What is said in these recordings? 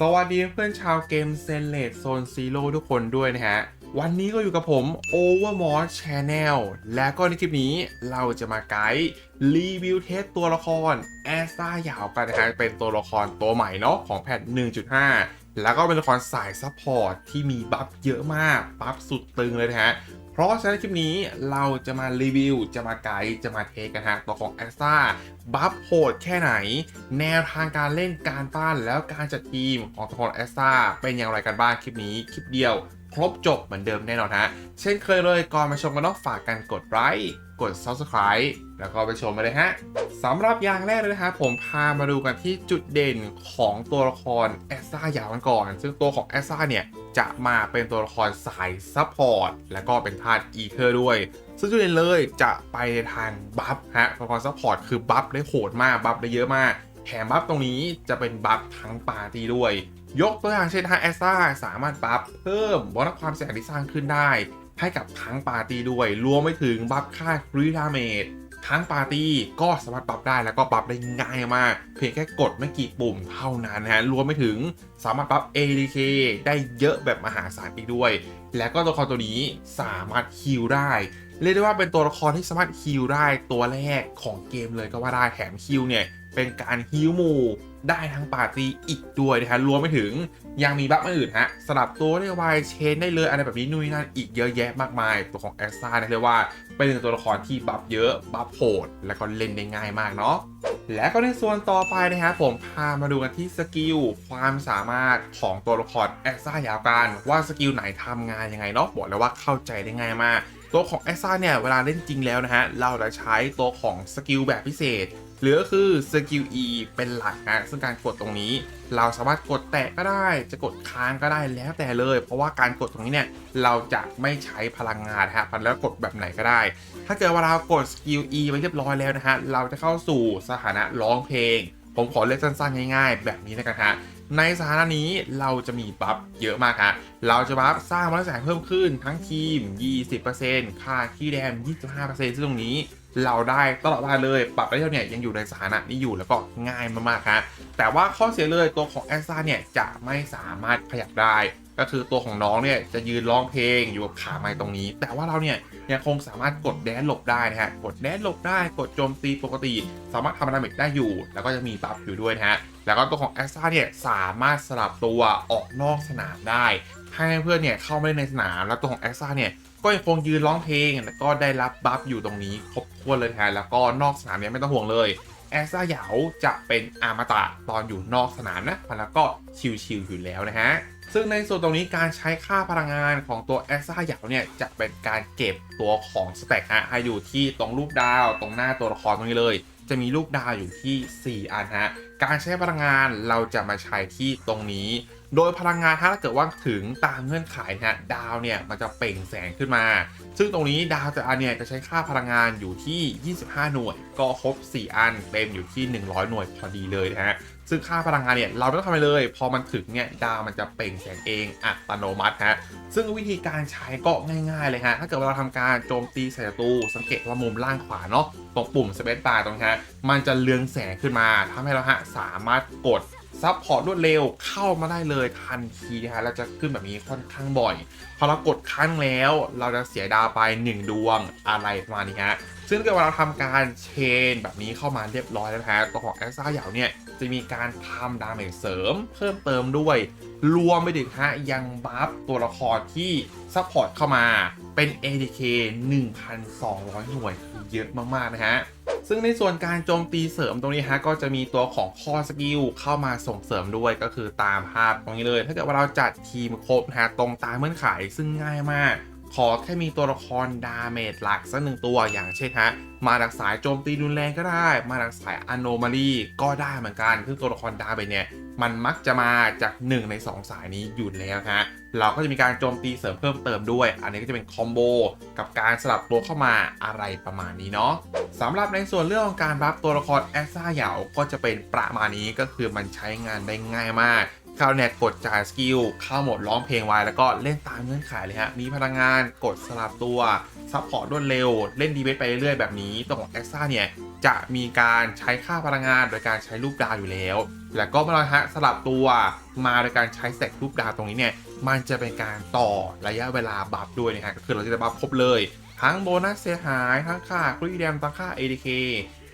สวัสดีเพื่อนชาวเกมเซนเลดโซนซีโร่ทุกคนด้วยนะฮะ วันนี้ก็อยู่กับผม Overmod Channel และก็ในคลิปนี้เราจะมาไกด์รีวิวเทสตัวละครแอสตาหยาวกันนะฮะเป็นตัวละครตัวใหม่เนาะของแพท 1.5 แล้วก็เป็นละครสายซัพพอร์ตที่มีบัฟเยอะมาก บัฟสุดตึงเลยนะฮะ เพราะฉะนั้นคลิปนี้เราจะมารีวิว จะมาไกด์จะมาเทกันฮะตัวของแอสตาบัฟโหดแค่ไหน แนวทางการเล่นการปั้นแล้วการจัดทีมของตัวของแอสตาเป็นอย่างไรกันบ้างคลิปนี้คลิปเดียว ครบจบเหมือนเดิมแน่นอนฮะเช่นเคยเลยก่อนมาชมกันต้องฝากกันกดไลค์ กด Subscribe แล้วก็ไปชมมาเลยฮะสำหรับอย่างแรกเลยนะฮะผมพามาดูกันที่จุดเด่นของตัวละครแอสซายาวกันก่อน ซึ่งตัวของแอสซาเนี่ย จะมาเป็นตัวละครสายซัพพอร์ตแล้วก็เป็นธาตุอีเทอร์ด้วย ซึ่งจุดเด่นเลยจะไปในทางบัฟฮะตัวละครซัพพอร์ตคือบัฟได้โหดมากบัฟได้เยอะมากแถมบัฟตรงนี้จะเป็นบัฟทั้งปาร์ตี้ด้วย ยกตัวอย่างเช่นฮะแอสซาสามารถบัฟเพิ่มบอลความเสี่ยงที่สร้างขึ้นได้ ให้กับทั้งปาร์ตี้ด้วย รวมไปถึงบัฟค่าครีดาเมจทั้งปาร์ตี้ก็สามารถปรับได้แล้วก็ปรับได้ง่ายมาก เพียงแค่กดไม่กี่ปุ่มเท่านั้นนะฮะรวมไปถึงสามารถปรับ ADK ได้เยอะแบบมหาศาลอีกด้วย และก็ตัวละครตัวนี้สามารถฮิลได้ เรียกได้ว่าเป็นตัวละครที่สามารถฮิลได้ตัวแรกของเกมเลยก็ว่าได้แถมฮิลเนี่ยเป็นการฮิลหมู่ ได้ทั้งปาร์ตี้อีกด้วยนะฮะรวมไปถึงยังมีบัฟอื่นฮะสลับตัวได้ไวเชนได้เลยอะไรแบบนี้นู่นนั่นอีกเยอะแยะมากมายตัวของแอสซ่าเนี่ยเรียกว่าเป็นหนึ่งตัวละครที่บัฟเยอะบัฟโหดแล้วก็เล่นได้ง่ายมากเนาะและก็ในส่วนต่อไปนะฮะผมพามาดูกันที่สกิลความสามารถของตัวละครแอสซ่ายาวกันว่าสกิลไหนทำงานยังไงเนาะบอกเลยว่าเข้าใจได้ง่ายมากตัวของแอสซ่าเนี่ยเวลาเล่นจริงแล้วนะฮะเราจะใช้ตัวของสกิลแบบพิเศษ หรือก็คือสกิล E เป็นหลักนะซึ่งการกดตรงนี้ เราสามารถกดแตะก็ได้ จะกดค้างก็ได้แล้วแต่เลย เพราะว่าการกดตรงนี้เนี่ยเราจะไม่ใช้พลังงานนะฮะพันแล้วกดแบบไหนก็ได้ ถ้าเกิดว่าเรากดสกิล E ไว้เรียบร้อยแล้วนะฮะเราจะเข้าสู่สถานะร้องเพลง ผมขอเรียกสั้นๆง่ายๆ แบบนี้นะครับฮะในสถานะนี้เราจะมีบัฟเยอะมากฮะ เราจะบัฟสร้างมอเตอร์ไซค์เพิ่มขึ้นทั้งทีม 20%ค่าขี้แดม 25%ซึ่งตรงนี้ เราได้ตลอดเวลาเลยปรับได้เท่าเนี่ยยังอยู่ในสถานะนี้อยู่แล้วก็ง่ายมากๆฮะแต่ว่าข้อเสียเลยตัวของแอสซาเนี่ยจะไม่สามารถขยับได้ ก็คือตัวของน้องเนี่ยจะยืนร้องเพลงอยู่กับขาไม้ตรงนี้ แต่ว่าเราเนี่ยยังคงสามารถกดแดนหลบได้นะฮะ กดแดนหลบได้ กดโจมตีปกติ สามารถทำดาเมจได้อยู่ แล้วก็จะมีบัฟอยู่ด้วยนะฮะ แล้วก็ตัวของแอสซาเนี่ยสามารถสลับตัวออกนอกสนามได้ ให้เพื่อนเนี่ยเข้าไม่ได้ในสนาม แล้วตัวของแอสซาเนี่ยก็ยังคงยืนร้องเพลง แล้วก็ได้รับบัฟอยู่ตรงนี้ครบถ้วนเลยนะฮะ แล้วก็นอกสนามเนี่ยไม่ต้องห่วงเลยแอสซาเหยาจะเป็นอามตะตอนอยู่นอกสนามนะ แล้วก็ชิวๆอยู่แล้วนะฮะ ซึ่งในส่วนตรงนี้การใช้ค่าพลังงานของตัวแอสซาหยาเนี่ยจะเป็นการเก็บตัวของสเต็กฮะให้อยู่ที่ตรงรูปดาวตรงหน้าตัวละครตรงนี้เลย จะมีลูกดาวอยู่ที่ 4 อันฮะการใช้พลังงานเราจะมาใช้ที่ตรงนี้ โดยพลังงานถ้าเกิดว่าถึงตามเงื่อนไขนะดาวเนี่ยมันจะเปล่งแสงขึ้นมา ซึ่งตรงนี้ดาวแต่อันเนี่ยจะใช้ค่าพลังงานอยู่ที่ 25 หน่วย ก็ครบ 4 อันเต็มอยู่ที่ 100 หน่วยพอดีเลยนะฮะซึ่งค่าพลังงานเนี่ยเราไม่ต้องทำอะไรเลย พอมันถึงเนี่ยดาวมันจะเปล่งแสงเองอัตโนมัติฮะซึ่งวิธีการใช้ก็ง่ายๆเลยฮะถ้าเกิดเราทำการโจมตีใส่ศัตรูสังเกตว่ามุมล่างขวาเนาะตรงปุ่มสเปซบาร์ตรงนี้ฮะมันจะเลืองแสงขึ้นมาทำให้เราฮะสามารถกด ซับพอร์ตรวดเร็วเข้ามาได้เลยทันทีนะฮะเราจะขึ้นแบบนี้ค่อนข้างบ่อย พอเรากดครั้งแล้ว เราจะเสียดาวไป 1 ดวงอะไรประมาณนี้ฮะซึ่งเกิดว่าเราทำการเชนแบบนี้เข้ามาเรียบร้อยแล้วนะฮะตัวของแอสซ่าเหยาเนี่ยจะมีการทำดาเมจเสริม เพิ่มเติมด้วย รวมไปถึงฮะยังบัฟตัวละครที่ซัพพอร์ตเข้ามาเป็น ADK 1,200 หน่วยเยอะมาก ๆ นะฮะ ซึ่งในส่วนการโจมตีเสริมตรงนี้ฮะก็จะมีตัวของคอสกิลเข้ามาส่งเสริมด้วยก็คือตามภาพตรงนี้เลย ถ้าเกิดว่าเราจัดทีมครบนะฮะตรงตามเงื่อนไขซึ่งง่ายมาก ขอแค่มีตัวละครดาเมจหลักสักหนึ่งตัวอย่างเช่นฮะ มาจากสายโจมตีรุนแรงก็ได้ มาจากสายอโนมาลีก็ได้เหมือนกัน ซึ่งตัวละครดาเมจเนี่ย มันมักจะมาจาก 1 ใน 2 สายนี้อยู่แล้วฮะเราก็จะมีการโจมตีเสริมเพิ่มเติมด้วย อันนี้ก็จะเป็นคอมโบกับการสลับตัวเข้ามาอะไรประมาณนี้เนาะสำหรับในส่วนเรื่องของการรับตัวละครแอซ่าเหยาก็จะเป็นประมาณนี้ก็คือมันใช้งานได้ง่ายมาก เราเนี่ยกดจ่ายสกิลเข้าหมดร้องเพลงไว้ แล้วก็เล่นตามเงื่อนไขเลยฮะ มีพลังงานกดสลับตัวซัพพอร์ตรวดเร็ว เล่นดีเวทไปเรื่อยๆ แบบนี้ตัวของแอคซ่าเนี่ยจะมีการใช้ค่าพลังงานโดยการใช้รูปดาวอยู่แล้ว แล้วก็มื่อเราฮะสลับตัวมาโดยการใช้แสกรูปดาวตรงนี้เนี่ยมันจะเป็นการต่อระยะเวลาบัฟด้วยนะฮะก็คือเราจะได้บัฟครบเลย ทั้งโบนัสเสียหายทั้งค่ากรีแดมทั้งค่า ADK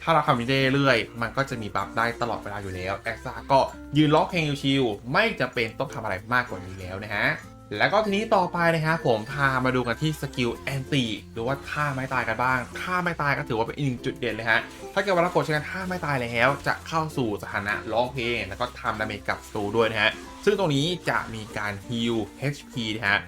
ถ้าเราทำนี้ได้เรื่อยๆมันก็จะมีบัฟได้ตลอดเวลาอยู่แล้วแอคซ่าก็ยืนล็อกเพลงชิวๆไม่จำเป็นต้องทำอะไรมากกว่านี้แล้วนะฮะ แล้วก็ทีนี้ต่อไปนะครับผมพามาดูกันที่สกิลแอนตี้หรือว่าท่าไม่ตายกันบ้างท่าไม่ตายก็ถือว่าเป็นอีกหนึ่งจุดเด่นเลยฮะถ้าเกิดว่าเรากดใช้กันท่าไม่ตายแล้ว จะเข้าสู่สถานะร้องเพลง แล้วก็ทำดาเมจกับสตูด้วยนะฮะซึ่งตรงนี้จะมีการฮิล HP นะฮะ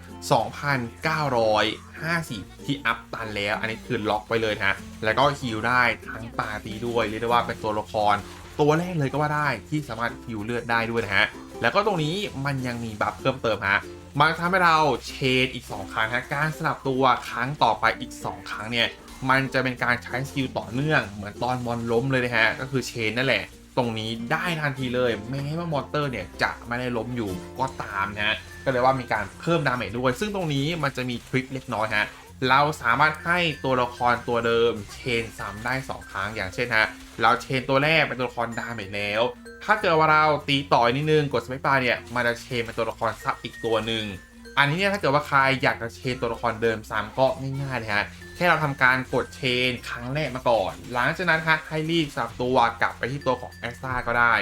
2,950 ที่อัพตันแล้ว อันนี้คือล็อกไปเลยนะฮะ แล้วก็ฮิลได้ทั้งปาตีด้วย เรียกได้ว่าเป็นตัวละคร ตัวแรกเลยก็ว่าได้ที่สามารถฮิลเลือดได้ด้วยนะฮะ แล้วก็ตรงนี้มันยังมีบัฟเพิ่มเติมฮะ มันทำให้เราเชนอีก 2 ครั้งฮะการสลับตัวครั้งต่อไปอีก 2 ครั้งเนี่ย มันจะเป็นการใช้สกิลต่อเนื่อง เหมือนตอนมอนล้มเลยนะฮะ ก็คือเชนนั่นแหละ ตรงนี้ได้ทันทีเลยแม้ว่ามอเตอร์เนี่ยจะไม่ได้ล้มอยู่ก็ตามนะฮะ ก็เลยว่ามีการเพิ่มดาเมจด้วย ซึ่งตรงนี้มันจะมีทริคเล็กน้อยฮะ เราสามารถให้ตัวละครตัวเดิมเชนซ้ำได้ 2 ครั้ง อย่างเช่นฮะ เราเชนตัวแรกเป็นตัวละครดาเมจแล้ว ถ้าเกิดว่าเราตีต่อยนิดนึงกดสเปคบาร์เนี่ยมันจะเชนเป็นตัวละครซับอีกตัวหนึ่งอันนี้เนี่ยถ้าเกิดว่าใครอยากจะเชนตัวละครเดิมซ้ำก็ง่ายๆเลยฮะแค่เราทำการกดเชนครั้งแรกมาก่อน หลังจากนั้นฮะให้รีบสับตัวกลับไปที่ตัวของแอสตาก็ได้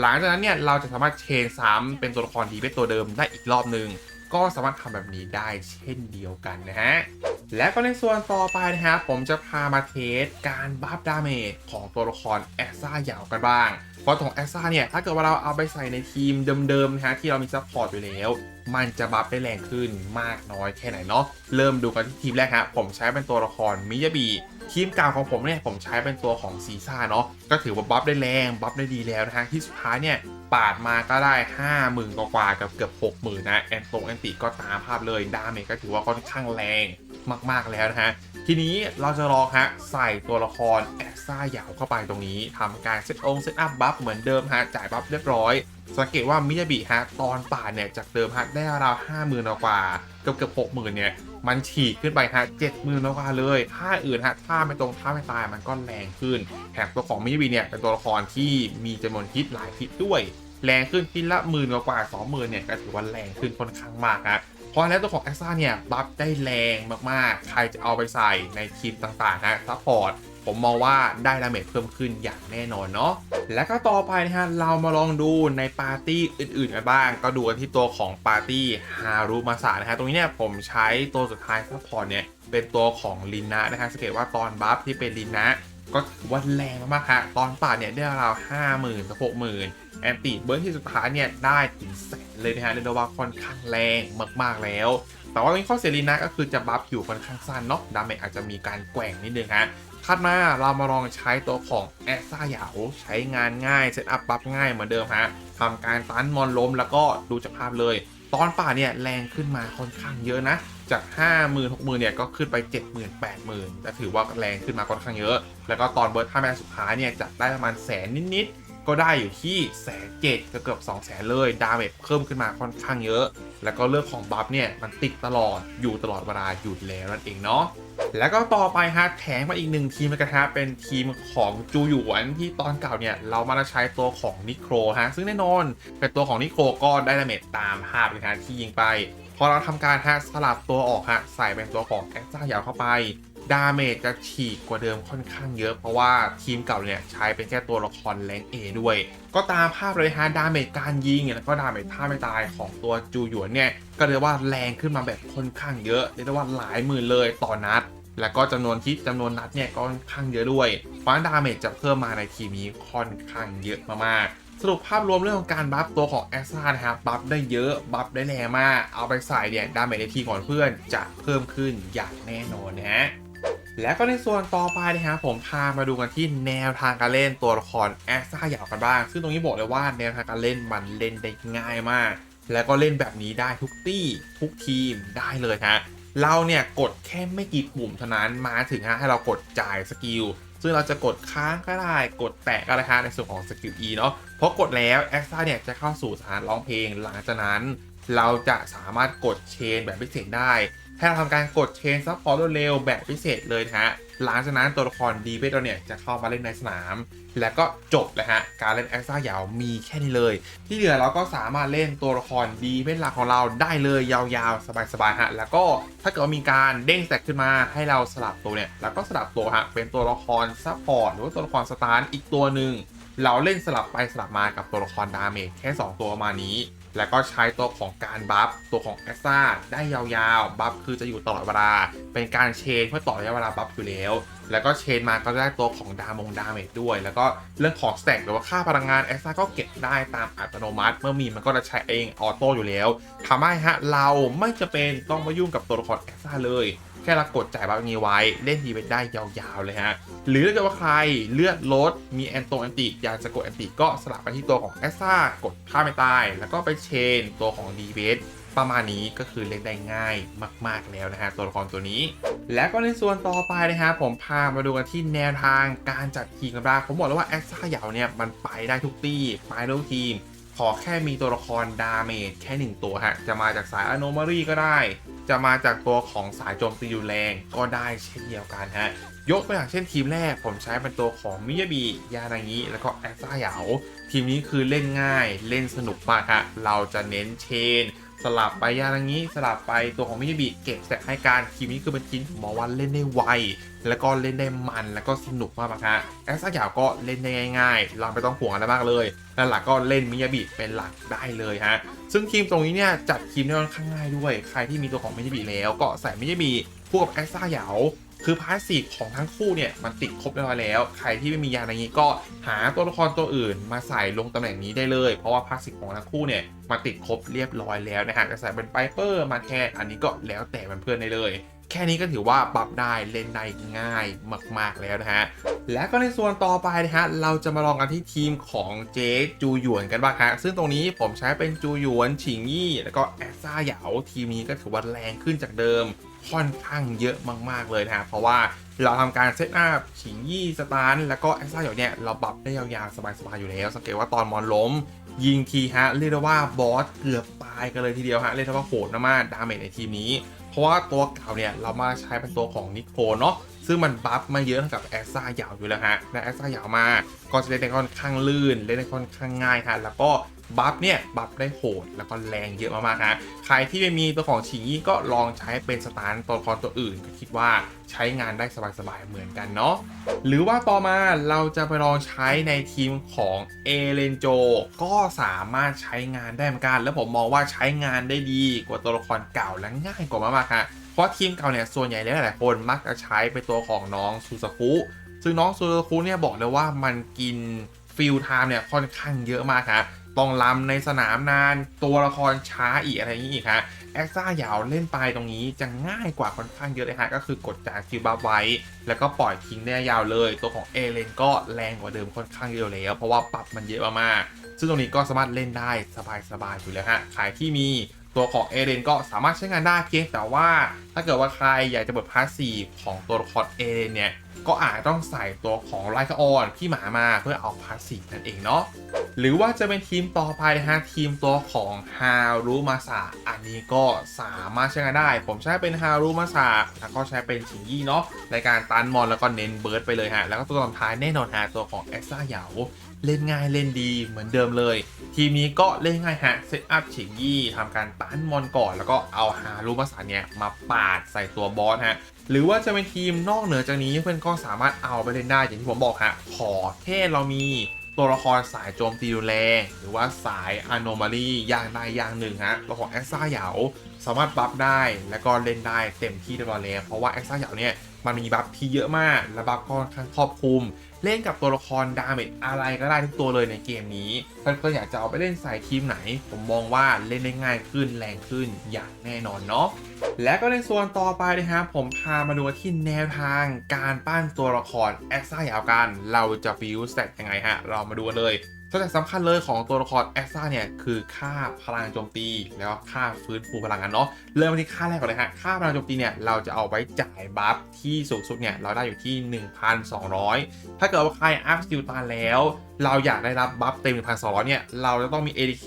หลังจากนั้นเนี่ยเราจะสามารถเชนซ้ำเป็นตัวละครดีเป็นตัวเดิมได้อีกรอบหนึ่ง ก็สามารถทำแบบนี้ได้เช่นเดียวกันนะฮะ และก็ในส่วนต่อไปนะฮะผมจะพามาเทสการบัฟดาเมจของตัวละครแอซ่าหยาวกันบ้าง เพราะของแอซ่าเนี่ย ถ้าเกิดว่าเราเอาไปใส่ในทีมเดิมๆนะฮะที่เรามีซัพพอร์ตอยู่แล้ว มันจะบัฟได้แรงขึ้นมากน้อยแค่ไหนเนาะเริ่มดูกันที่ทีมแรกฮะผมใช้เป็นตัวละครมิยาบิ ทีมเก่าของผมเนี่ยผมใช้เป็นตัวของซีซ่าเนาะก็ถือว่าบัฟได้แรงบัฟได้ดีแล้วนะฮะที่สุดท้ายเนี่ยปาดมาก็ได้ 5 0,000กว่ากับเกือบ 60,000 นะแอนตงแอนติก็ตามภาพเลยดาเมจก็ถือว่าค่อนข้างแรงมากๆแล้วนะฮะ ทีนี้เราจะลองฮะใส่ตัวละครแอสซ่าหยาวเข้าไปตรงนี้ทำการเซตองเซตอัพบัฟเหมือนเดิมฮะจ่ายบัฟเรียบร้อย สังเกตว่ามิยาบิฮะตอนป่าดเนี่ยจากเดิมฮะได้ราวห้าหมื่นกว่าเกือบเกือบหกหมื่นเนี่ย มันฉีกขึ้นไปฮะเจ็ดหมื่นกว่าเลยท่าอื่นฮะท่าไม่ตรงท่าไม่ตายมันก็แรงขึ้นแถมตัวของมิยาบิเนี่ยเป็นตัวละครที่มีจำนวนฮิตหลายฮิตด้วย แรงขึ้นทีละหมื่นกว่าสองหมื่นเนี่ยก็ถือว่าแรงขึ้นค่อนข้างมากฮะเพราะแล้วตัวของแอคซ่าเนี่ยบัฟได้แรงมากๆ ใครจะเอาไปใส่ในทีมต่างๆฮะซัพพอร์ต ผมมองว่าได้ดาเมจเพิ่มขึ้นอย่างแน่นอนเนาะแล้วก็ต่อไปนะฮะเรามาลองดูในปาร์ตี้อื่นๆกันบ้าง ก็ดูกันที่ตัวของปาร์ตี้ฮารุมาสะนะฮะตรงนี้เนี่ยผมใช้ตัวสุดท้ายซัพพอร์ตเนี่ยเป็นตัวของลินนะนะฮะสังเกตว่าตอนบัฟที่เป็นลินนะก็ถือว่าแรงมากๆฮะตอนป่าเนี่ยได้ราวห้าหมื่นถึงหกหมื่นแอนติเบิร์นที่สุดท้ายเนี่ยได้ถึงแสนเลยนะฮะเรียกได้ว่าค่อนข้างแรงมากๆแล้ว แต่ว่ามีข้อเสียลินนะก็คือจะบัฟอยู่ค่อนข้างสั้นเนาะดาเมจอาจจะมีการแกว่งนิดนึงฮะ ถัดมาเรามาลองใช้ตัวของแอสซ่าหยาใช้งานง่ายเซตอัพบัฟง่ายเหมือนเดิมฮะทำการตันมอนล้มแล้วก็ดูจากภาพเลย ตอนป่าเนี่ยแรงขึ้นมาค่อนข้างเยอะนะ จาก 5 0 0 0 0 6 0 0 0เนี่ยก็ขึ้นไป 7 0 0 0 0 8 0 0 0แต่ถือว่าแรงขึ้นมาค่อนข้างเยอะ แล้วก็ตอนเบิร์ดท่าแมนสุดท้ายเนี่ยจัดได้ประมาณแสนนิดๆก็ได้อยู่ที่แสนเจ็ดเกือบสองแสนเลย ดาเมจเพิ่มขึ้นมาค่อนข้างเยอะ แล้วก็เรื่องของบัฟเนี่ย มันติดตลอดอยู่ตลอดเวลาหยุดแล้วนั่นเองเนาะ แล้วก็ต่อไปฮะแถมมาอีกหนึ่งทีมนะครับเป็นทีมของจูหยวนที่ตอนเก่าเนี่ยเรามาใช้ตัวของนิโครฮะซึ่งแน่นอนเป็นตัวของนิโครก็ได้ดาเมจตามภาพเลยฮะที่ยิงไป พอเราทำการฮะสลับตัวออกฮะใส่เป็นตัวของแอคซ่ายาวเข้าไป ดาเมจจะฉีกกว่าเดิมค่อนข้างเยอะเพราะว่าทีมเก่าเนี่ยใช้เป็นแค่ตัวละครแรงเอด้วย ก็ตามภาพเลยฮะดาเมจการยิงแล้วก็ดาเมจท่าไม่ตายของตัวจูหยวนเนี่ย ก็เรียกว่าแรงขึ้นมาแบบค่อนข้างเยอะเรียกได้ว่าหลายหมื่นเลยต่อนัด แล้วก็จำนวนที่จำนวนนัดเนี่ยก็ค่อนข้างเยอะด้วยเพราะฉะนั้นดาเมจจะเพิ่มมาในทีมนี้ค่อนข้างเยอะมากๆสรุปภาพรวมเรื่องของการบัฟตัวของแอสซานะครับบัฟได้เยอะ บัฟได้แรงมาก เอาไปใส่เนี่ยดาเมจในทีมของเพื่อนจะเพิ่มขึ้นอย่างแน่นอนนะฮะ แล้วก็ในส่วนต่อไปนะครับผมพามาดูกันที่แนวทางการเล่นตัวละครแอสซ่าหยาวกันบ้าง ซึ่งตรงนี้บอกเลยว่าแนวทางการเล่นมันเล่นได้ง่ายมาก แล้วก็เล่นแบบนี้ได้ทุกตี้ทุกทีมได้เลยฮะเราเนี่ยกดแค่ไม่กี่ปุ่มเท่านั้นมาถึงฮะให้เรากดจ่ายสกิลซึ่งเราจะกดค้างก็ได้กดแตะก็ได้ฮะในส่วนของสกิล E เนาะเพราะกดแล้วแอคซ่าเนี่ยจะเข้าสู่สถานร้องเพลงหลังจากนั้น เราจะสามารถกดเชนแบบพิเศษได้ให้เราทำการกดเชนซัพพอร์ตเร็วแบบพิเศษเลยนะฮะ หลังจากนั้นตัวละครดีเวทเราเนี่ยจะเข้ามาเล่นในสนาม แล้วก็จบเลยฮะ การเล่นแอคซ่ายาวมีแค่นี้เลย ที่เหลือเราก็สามารถเล่นตัวละครดีเวทหลักของเราได้เลยยาวๆ สบายๆฮะ แล้วก็ถ้าเกิดมีการเด้งแตกขึ้นมาให้เราสลับตัวเนี่ย แล้วก็สลับตัวฮะ เป็นตัวละครซัพพอร์ตหรือว่าตัวละครสตาร์อีกตัวหนึ่งเราเล่นสลับไปสลับมากับตัวละครดาเมจแค่ 2 ตัวประมาณนี้ แล้วก็ใช้ตัวของการบัฟตัวของแอสซ่าได้ยาวๆ บัฟคือจะอยู่ตลอดเวลา เป็นการเชนเพื่อต่อระยะเวลาบัฟอยู่แล้ว แล้วก็เชนมาก็ได้ตัวของดามงดาเมจด้วย แล้วก็เรื่องของสแต็กหรือว่าค่าพลังงานแอสซ่าก็เก็บได้ตามอัตโนมัติ เมื่อมีมันก็จะใช้เองออโต้อยู่แล้วทำให้ฮะเราไม่จะเป็นต้องมายุ่งกับตัวละครแอสซ่าเลย แค่เรากดจ่ายบัฟนี้ไว้ เล่นทีเวนได้ยาวๆเลยฮะ หรือถ้าเกิดว่าใครเลือดลดมีแอนโตแอนติอยากจะกดแอนติก็สลับไปที่ตัวของแอสซ่ากดท่าไม่ตาย แล้วก็ไปเชนตัวของดีเวสประมาณนี้ก็คือเล่นได้ง่ายมาก ๆ แล้วนะฮะตัวละครตัวนี้ และก็ในส่วนต่อไปนะฮะผมพามาดูกันที่แนวทางการจัดทีมกันบ้างผมบอกแล้วว่าแอสซ่าเหยาเนี่ยมันไปได้ทุกตีไปทุกทีม ขอแค่มีตัวละครดาเมจแค่หนึ่งตัวฮะ จะมาจากสายอโนมารีก็ได้ จะมาจากตัวของสายโจมตีรุนแรงก็ได้เช่นเดียวกันฮะ ยกตัวอย่างเช่นทีมแรกผมใช้เป็นตัวของมิยาบียานางิแล้วก็แอสซาเหยาทีมนี้คือเล่นง่ายเล่นสนุกมากฮะ เราจะเน้นเชน สลับไปยานางิสลับไปตัวของมิยาบิเก็บแสกให้การทีมนี้คือเป็นทีมที่หมอวันเล่นได้ไว แล้วก็เล่นได้มันแล้วก็สนุกมากนะฮะแอสซาหยาก็เล่นได้ง่ายๆเราไม่ต้องห่วงอะไรมากเลยและหลักก็เล่นมิยาบิเป็นหลักได้เลยฮะซึ่งทีมตรงนี้เนี่ยจัดทีมได้ค่อนข้างง่ายด้วย ใครที่มีตัวของมิยาบิแล้วก็ใส่มิยาบิพวกแอสซาหยา คือพาร์ทสซีฟของทั้งคู่เนี่ยมันติดครบเรียบร้อยแล้ว ใครที่ไม่มียาอย่างนี้ก็หาตัวละครตัวอื่นมาใส่ลงตำแหน่งนี้ได้เลย เพราะว่าพาร์ทสซีฟของทั้งคู่เนี่ยมันติดครบเรียบร้อยแล้วนะฮะจะใส่เป็นไ i เปอร์มาแทนอันนี้ก็แล้วแต่เพื่อนได้เลยแค่นี้ก็ถือว่าปรับได้เล่นได้ง่ายมาก ๆ แล้วนะฮะ และก็ในส่วนต่อไปนะฮะ เราจะมาลองกันที่ทีมของเจจูหยวนกันบ้างฮะ ซึ่งตรงนี้ผมใช้เป็นจูหยวน ฉิงยี่ แล้วก็แอซ่าเหยาทีมนี้ก็ถือว่าแรงขึ้นจากเดิม ค่อนข้างเยอะมาก ๆ เลยนะฮะเพราะว่าเราทำการเซตอัพฉิงยี่สตาร์แล้วก็แอสซ่าเหยาเนี่ยเราปรับได้ยาวๆ สบายๆ อยู่แล้ว สังเกตว่าตอนมอนล้ม ยิงทีฮะ เรียกได้ว่าบอสเกือบตายกันเลยทีเดียวฮะ เรียกได้ว่าโหดมากๆดาเมจในทีมนี้ เพราะว่าตัวเก่าเนี่ยเรามาใช้เป็นตัวของนิโคเนาะซึ่งมันบัฟมาเยอะกับแอสซ่ายาวอยู่แล้วฮะและแอสซ่ายาวมาก็จะเล่นได้ค่อนข้างลื่นเล่นได้ค่อนข้างง่ายฮะแล้วก็ บัฟเนี่ยบัฟได้โหดแล้วก็แรงเยอะมากๆฮะใครที่ไม่มีตัวของชิงยี่ก็ลองใช้เป็นสตาร์ตัวละครตัวอื่นก็คิดว่าใช้งานได้สบายๆเหมือนกันเนาะหรือว่าต่อมาเราจะไปลองใช้ในทีมของเอเลนโจก็สามารถใช้งานได้เหมือนกัน แล้วผมมองว่าใช้งานได้ดีกว่าตัวละครเก่าและง่ายกว่ามากๆฮะเพราะทีมเก่าเนี่ยส่วนใหญ่แล้วหลายๆคนมักจะใช้เป็นตัวของน้องซูซากุซึ่งน้องซูซากุเนี่ยบอกเลยว่ามันกินฟิลไทม์เนี่ยค่อนข้างเยอะมากครับ ต้องลำในสนามนาน ตัวละครช้าอีกอะไรอย่างนี้อีกฮะแอคซ่ายาวเล่นไปตรงนี้จะง่ายกว่าค่อนข้างเยอะเลยฮะก็คือกดจากคิวบัฟไว้ แล้วก็ปล่อยทิ้งได้ยาวเลย ตัวของเอเลนก็แรงกว่าเดิมค่อนข้างเยอะแล้วเพราะว่าปรับมันเยอะมากๆซึ่งตรงนี้ก็สามารถเล่นได้สบายๆอยู่แล้วฮะใครที่มีตัวของเอเดนก็สามารถใช้งานได้เพียงแต่ว่าถ้าเกิดว่าใครอยากจะเปิดพาสซีฟของตัวละครเอเดนเนี่ย ก็อาจต้องใส่ตัวของไลคาออนที่หมามาเพื่อเอาพาสซีฟนั่นเองเนาะหรือว่าจะเป็นทีมต่อไปนะฮะทีมตัวของฮารุมาสะอันนี้ก็สามารถใช้งานได้ ผมใช้เป็นฮารุมาสะแล้วก็ใช้เป็นชิงยี่เนาะในการตันมอนแล้วก็เน้นเบิร์ดไปเลยฮะแล้วก็ตัวสุดท้ายแน่นอนฮะตัวของเอซ่าเหยา เล่นง่ายเล่นดีเหมือนเดิมเลย ทีมนี้ก็เล่นง่ายฮะเซตอัพเฉิงยี่ทำการต้านมอนก่อน แล้วก็เอาฮารุมาสาเนี่ยมาปาดใส่ตัวบอสฮะหรือว่าจะเป็นทีมนอกเหนือจากนี้เพื่อนก็สามารถเอาไปเล่นได้อย่างที่ผมบอกฮะขอแค่เรามีตัวละครสายโจมตีรุนแรงหรือว่าสายอโนมาลีอย่างใดอย่างหนึ่งฮะตัวของแอคซ่าเหยาสามารถบัฟได้แล้วก็เล่นได้เต็มที่ได้แล้วเพราะว่าแอคซ่าเหยาเนี่ยมันมีบัฟที่เยอะมากและบัฟค่อนข้างครอบคลุม เล่นกับตัวละครดาเมจอะไรก็ได้ทุกตัวเลยในเกมนี้เพื่อนอยากจะเอาไปเล่นใส่ทีมไหน ผมมองว่าเล่นได้ง่ายขึ้นแรงขึ้นอย่างแน่นอนเนาะและก็ในส่วนต่อไปนะครับผมพามาดูที่แนวทางการปั้นตัวละครแอคซ่าอยาวกัน เราจะฟิวสแตทยังไงฮะ เรามาดูเลย สเตตสำคัญเลยของตัวละครแอสซาเนี่ยคือค่าพลังโจมตี แล้วค่าฟื้นฟูพลังงานเนาะเริ่มที่ค่าแรกก่อนเลยฮะค่าพลังโจมตีเนี่ยเราจะเอาไว้จ่ายบัฟที่สูงสุดเนี่ยเราได้อยู่ที่ 1,200 ถ้าเกิดว่าใครอัพสกิลตาแล้ว เราอยากได้รับบัฟเต็ม 1,200 เนี่ยเราจะต้องมี ADK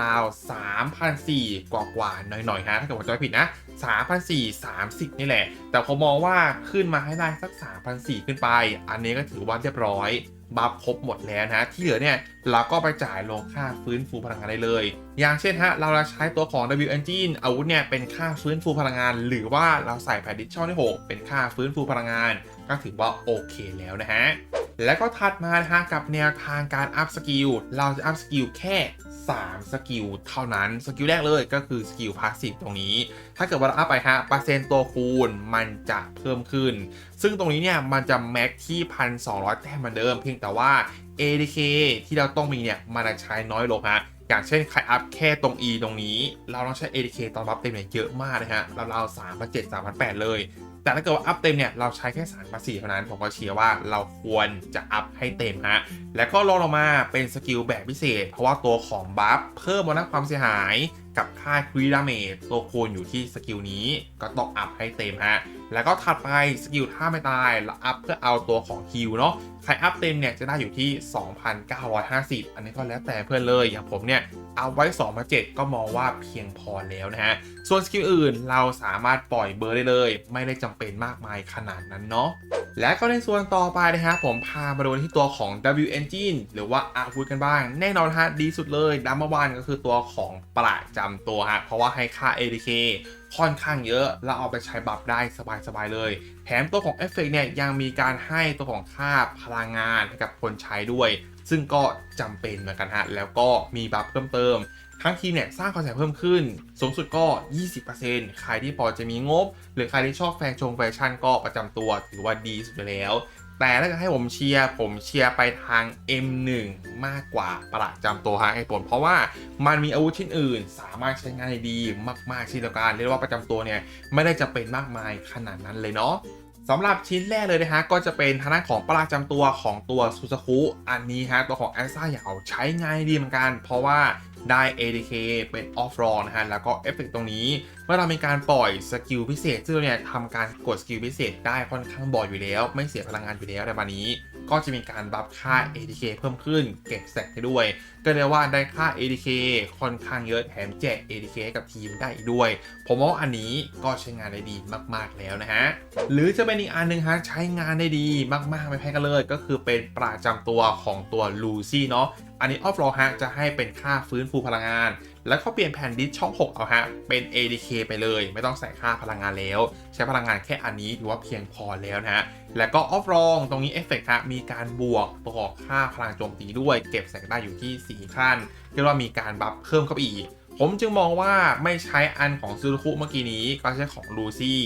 ราวๆ3,400 กว่าๆหน่อยๆฮะถ้าเกิดผมจำไม่ผิดนะ3,400 30 นี่แหละ แต่ผมมองว่าขึ้นมาให้ได้สัก3,400 ขึ้นไป อันนี้ก็ถือว่าเรียบร้อย บัฟครบหมดแล้วนะที่เหลือเนี่ยเราก็ไปจ่ายลงค่าฟื้นฟูพลังงานได้เลย อย่างเช่นฮะเราใช้ตัวของ W Engine อาวุธเนี่ยเป็นค่าฟื้นฟูพลังงาน หรือว่าเราใส่แพดดิชช่องที่ 6 เป็นค่าฟื้นฟูพลังงาน ก็ถือว่าโอเคแล้วนะฮะ และก็ถัดมานะฮะกับแนวทางการอัพสกิล เราจะอัพสกิลแค่ 3 สกิลเท่านั้น สกิลแรกเลยก็คือสกิลพาสซีฟตรงนี้ ถ้าเกิดว่าเราอัพไปฮะเปอร์เซ็นต์ตัวคูณมันจะเพิ่มขึ้น ซึ่งตรงนี้เนี่ยมันจะแม็กที่ 1,200 แต้มเหมือนเดิม เพียงแต่ว่า ADK ที่เราต้องมีเนี่ยมันจะใช้น้อยลงฮะอย่างเช่นใครอัพแค่ตรง E ตรงนี้ เราต้องใช้ ADK ตอนบัฟเต็มเนี่ยเยอะมากนะฮะเราเรา3 7 0 0 3 8 0 0เลย แต่ถ้าเกิดว่าอัพเต็มเนี่ยเราใช้แค่สารภาษีเท่านั้น ผมก็เชียร์ว่าเราควรจะอัพให้เต็มฮะ แล้วก็ลงลงมาเป็นสกิลแบบพิเศษ เพราะว่าตัวของบัฟเพิ่มมูลค่าความเสียหาย กับค่ายครีดาเมจตัวคูณอยู่ที่สกิลนี้ก็ต้องอัพให้เต็มฮะ แล้วก็ถัดไปสกิลท่าไม่ตายเราอัพเพื่อเอาตัวของฮิวเนาะใครอัพเต็มเนี่ยจะได้อยู่ที่ 2,950 อันนี้ก็แล้วแต่เพื่อนเลยอย่างผมเนี่ยเอาไว้2มา7ก็มองว่าเพียงพอแล้วนะฮะ ส่วนสกิลอื่นเราสามารถปล่อยเบอร์ได้เลย ไม่ได้จำเป็นมากมายขนาดนั้นเนาะ และก็ในส่วนต่อไปนะฮะผมพามาดูที่ตัวของ W Engine หรือว่าอาวุธกันบ้าง แน่นอนฮะดีสุดเลยดัมเบอร์วันก็คือตัวของประจำตัวฮะเพราะว่าให้ค่า ADK ค่อนข้างเยอะ แล้วเอาไปใช้บัฟได้สบายๆเลย แถมตัวของเอฟเฟกเนี่ยยังมีการให้ตัวของค่าพลังงานให้กับคนใช้ด้วย ซึ่งก็จำเป็นเหมือนกันฮะแล้วก็มีบัฟเพิ่มเติม ทั้งทีมเนี่ยสร้างความเสียหายเพิ่มขึ้น สูงสุดก็ 20%ใครที่พอจะมีงบ หรือใครที่ชอบแฟชั่นแฟชั่นก็ประจำตัวถือว่าดีสุดแล้ว แต่ถ้าจะให้ผมเชียร์ผมเชียร์ไปทาง M1 มากกว่าประจำตัวฮะให้ผลเพราะว่ามันมีอาวุธชิ้นอื่น สามารถใช้งานได้ดีมากๆเช่นเดียวกันเรียกว่าประจำตัวเนี่ยไม่ได้จะเป็นมากมายขนาดนั้นเลยเนาะสำหรับชิ้นแรกเลยนะฮะก็จะเป็นทางด้านของประจำตัวของตัวซูซาคุอันนี้ฮะตัวของแอสซ่าอยากเอาใช้ง่ายดีเหมือนกัน เพราะว่า ได้ ADK เป็นออฟรองนะฮะแล้วก็เอฟเฟกตรงนี้เมื่อเรามีการปล่อยสกิลพิเศษ ซึ่งเนี่ยทำการกดสกิลพิเศษได้ค่อนข้างบ่อยอยู่แล้ว ไม่เสียพลังงานอยู่แล้วในวันนี้ ก็จะมีการบัฟค่า ADK เพิ่มขึ้นเก็บแสกให้ด้วย ก็เรียกว่าได้ค่า ADK ค่อนข้างเยอะแถมแจก ADK กับทีมได้อีกด้วย ผมว่าอันนี้ก็ใช้งานได้ดีมากๆแล้วนะฮะ หรือจะเป็นอีกอันหนึงฮะใช้งานได้ดีมากๆไม่แพ้กันเลย ก็คือเป็นประจำตัวของตัวลูซี่เนาะ อันนี้ออฟโรฮะจะให้เป็นค่าฟื้นฟูพลังงาน แล้วก็เปลี่ยนแผ่นดิสช่อง 6 เอาฮะ เป็น ADK ไปเลย ไม่ต้องใส่ค่าพลังงานแล้ว ใช้พลังงานแค่อันนี้ถือว่าเพียงพอแล้วนะฮะ แล้วก็ออฟรองตรงนี้เอฟเฟกต์ฮะมีการบวกตัวขอค่าพลังโจมตีด้วย เก็บแสงได้อยู่ที่ 4 ขั้นเรียกว่ามีการบัฟเพิ่มเข้าไปอีก ผมจึงมองว่าไม่ใช้อันของซูรุคุเมื่อกี้นี้ก็ใช้ของลูซี่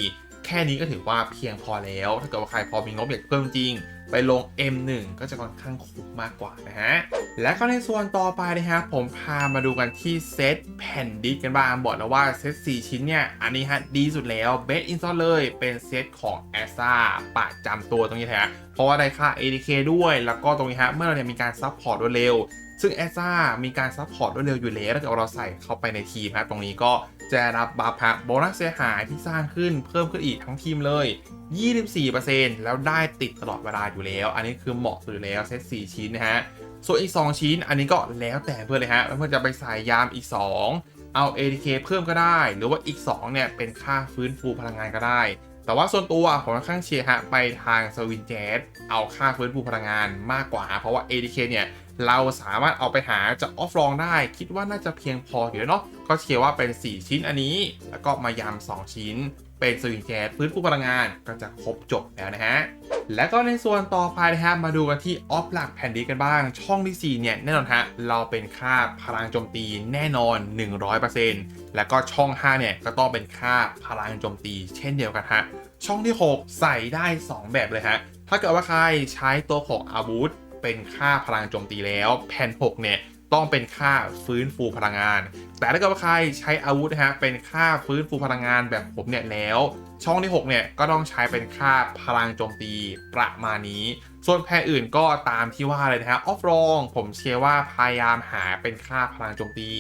แค่นี้ก็ถือว่าเพียงพอแล้ว ถ้าเกิดว่าใครพอมีงบอยากเพิ่มจริง ไปลง M1 ก็จะค่อนข้างคุ้มมากกว่านะฮะ และก็ในส่วนต่อไปนะฮะผมพามาดูกันที่เซตแผ่นดิสกันบ้างบอกแล้วว่าเซต4 ชิ้นเนี่ย อันนี้ฮะดีสุดแล้วเบสอินซอลเลยเป็นเซตของแอซ่าประจำตัวตรงนี้แท้เพราะว่าได้ค่า ADK ด้วย แล้วก็ตรงนี้ฮะเมื่อเราเนี่ยมีการซับพอร์ตรวดเร็ว ซึ่งแอสซามีการซัพพอร์ตรวดเร็วอยู่แล้วถ้าเกิดเราใส่เข้าไปในทีมฮะตรงนี้ก็จะรับบัฟฮะโบนัสเสียหายที่สร้างขึ้นเพิ่มขึ้นอีกทั้งทีมเลย 24%แล้วได้ติดตลอดเวลาอยู่แล้ว อันนี้คือเหมาะสุดอยู่แล้วเซต4ชิ้นนะฮะ ส่วนอีก 2 ชิ้น อันนี้ก็แล้วแต่เพื่อนเลยฮะเพื่อนจะไปใส่ยามอีก 2 เอา ADK เพิ่มก็ได้ หรือว่าอีก 2 เนี่ย เป็นค่าฟื้นฟูพลังงานก็ได้ แต่ว่าส่วนตัวผมค่อนข้างเชียร์ฮะไปทางสวินแจ๊สเอาค่าฟื้นฟูพลังงานมากกว่า เพราะว่า ADK เนี่ย เราสามารถเอาไปหาจากออฟรองได้ คิดว่าน่าจะเพียงพออยู่แล้วเนาะก็เชียร์ว่าเป็น 4 ชิ้นอันนี้ แล้วก็มายาม2ชิ้น เป็นสวิงแก๊สฟื้นฟูพลังงานก็จะครบจบแล้วนะฮะและก็ในส่วนต่อไปนะครับมาดูกันที่ออฟหลักแผ่นดินกันบ้าง ช่องที่ 4 เนี่ยแน่นอนฮะเราเป็นค่าพลังโจมตีแน่นอน 100%แล้วก็ช่อง 5 เนี่ยก็ต้องเป็นค่าพลังโจมตี เช่นเดียวกันฮะช่องที่ 6 ใส่ได้ 2 แบบเลยฮะถ้าเกิดว่าใครใช้ตัวของอาวุธ เป็นค่าพลังโจมตีแล้ว แผ่น 6 เนี่ยต้องเป็นค่าฟื้นฟูพลังงาน แต่ถ้าเกิดว่าใครใช้อาวุธนะฮะเป็นค่าฟื้นฟูพลังงานแบบผมเนี่ยแล้ว ช่องที่ 6 เนี่ยก็ต้องใช้เป็นค่าพลังโจมตีประมาณนี้ ส่วนแพรอื่นก็ตามที่ว่าเลยนะฮะออฟรองผมเชื่อว่าพยายามหาเป็นค่าพลังโจมตี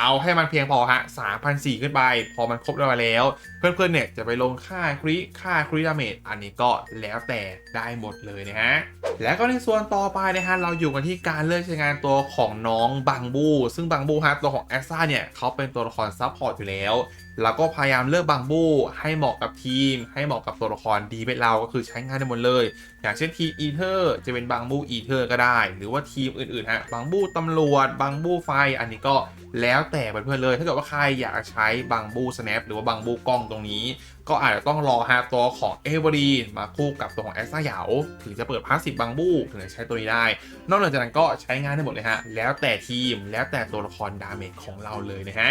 เอาให้มันเพียงพอฮะ3,004ขึ้นไป พอมันครบแล้วแล้ว เพื่อนๆเนี่ยจะไปลงค่าคริค่าคริดาเมจอันนี้ก็แล้วแต่ได้หมดเลยนะฮะ แล้วก็ในส่วนต่อไปนะฮะเราอยู่กันที่การเลือกใช้งานตัวของน้องบังบู ซึ่งบังบูฮะตัวของแอสซ่าเนี่ยเขาเป็นตัวละครซับพอร์ตอยู่แล้ว แล้วก็พยายามเลือกบังบูให้เหมาะกับทีม ให้เหมาะกับตัวละครดีเป็นเราก็คือใช้งานได้หมดเลย อย่างเช่นทีมอีเทอร์จะเป็นบังบูอีเทอร์ก็ได้ หรือว่าทีมอื่นๆฮะบังบูตำรวจบังบูไฟ อันนี้ก็แล้วแต่เพื่อนๆเลย ถ้าเกิดว่าใครอยากใช้บังบูสแนปหรือว่าบังบูกล้องตรงนี้ ก็อาจจะต้องรอฮะตัวของเอเวอรีมาคู่กับตัวของแอสซ่าเหยาถึงจะเปิดพาสซีฟบังบูถึงจะใช้ตัวนี้ได้ นอกจากนั้นก็ใช้งานได้หมดเลยฮะแล้วแต่ทีมแล้วแต่ตัวละครดาเมจของเราเลยนะฮะ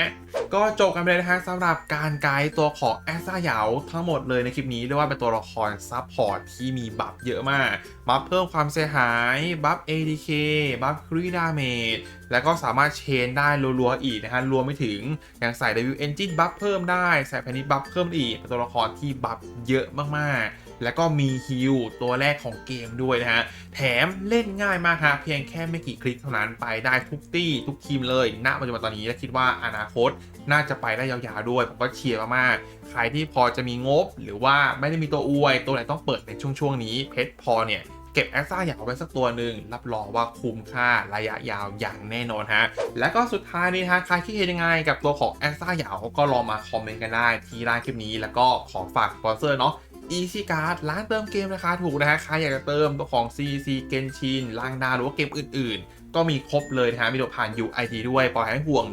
ก็จบกันไปเลยนะฮะสำหรับการไกด์ตัวของแอซ่าเหยาทั้งหมดเลยในคลิปนี้เรียกว่าเป็นตัวละครซับพอร์ตที่มีบัฟเยอะมาก บัฟเพิ่มความเสียหาย บัฟ ADK บัฟครีดาเมจแล้วก็สามารถเชนได้รัวๆอีกนะฮะรวมไปถึงยังใส่ W Engine บัฟเพิ่มได้ ใส่แพนิบัฟเพิ่มอีกเป็นตัวละครที่บัฟเยอะมากๆ แล้วก็มีฮิลตัวแรกของเกมด้วยนะฮะ แถมเล่นง่ายมากฮะเพียงแค่ไม่กี่คลิกเท่านั้นไปได้ทุกตี้ทุกทีมเลย ณ ปัจจุบันตอนนี้และคิดว่าอนาคตน่าจะไปได้ยาวๆด้วย ผมก็เชียร์มากๆ ใครที่พอจะมีงบ หรือว่าไม่ได้มีตัวอวย ตัวไหนต้องเปิดในช่วงๆนี้เพชรพอเนี่ยเก็บแอคซ่าอยากเอาไว้สักตัวหนึ่งรับรองว่าคุ้มค่าระยะยาวอย่างแน่นอนฮะ และก็สุดท้ายนี้ฮะใครคิดเห็นยังไงกับตัวของแอคซ่าอยากก็ลองมาคอมเมนต์กันได้ที่ร้านคลิปนี้ แล้วก็ขอฝากสปอนเซอร์เนาะ Easy Card ร้านเติมเกมราคาถูกนะฮะใครอยากจะเติมตัวของ CC Genshin ลางดาหรือว่าเกมอื่นๆ ก็มีครบเลยนะฮะมีตัวผ่าน UID ด้วยปลอดภัยห่วง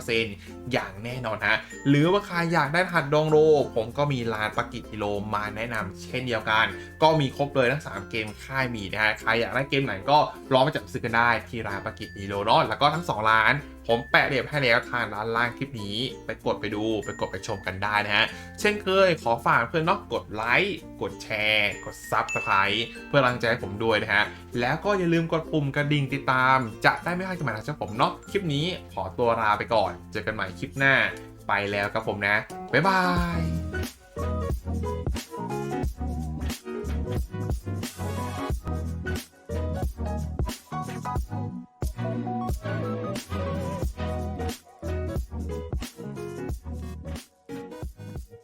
100%อย่างแน่นอนฮะหรือว่าใครอยากได้รหัสดองโร ผมก็มีร้านปากิกิโลมาแนะนำเช่นเดียวกัน ก็มีครบเลยทั้ง 3 เกมค่ายมีนะฮะใครอยากได้เกมไหนก็ลองไปจับซื้อกันได้ที่ร้านปากิกิโลเนาะแล้วก็ทั้ง 2 ร้าน ผมแปะเรียบให้แล้วทางด้านล่างคลิปนี้ ไปกดไปดูไปกดไปชมกันได้นะฮะ เช่นเคยขอฝากเพื่อนนอกกดไลค์กดแชร์ กดซับสไครต์เพื่อรังใจผมด้วยนะฮะ แล้วก็อย่าลืมกดปุ่มกระดิ่งติดตาม จะได้ไม่พลาดคลิปใหม่จากผมเนาะคลิปนี้ขอตัวลาไปก่อน เจอกันใหม่คลิปหน้า ไปแล้วครับผมนะ บ๊ายบาย Thank you.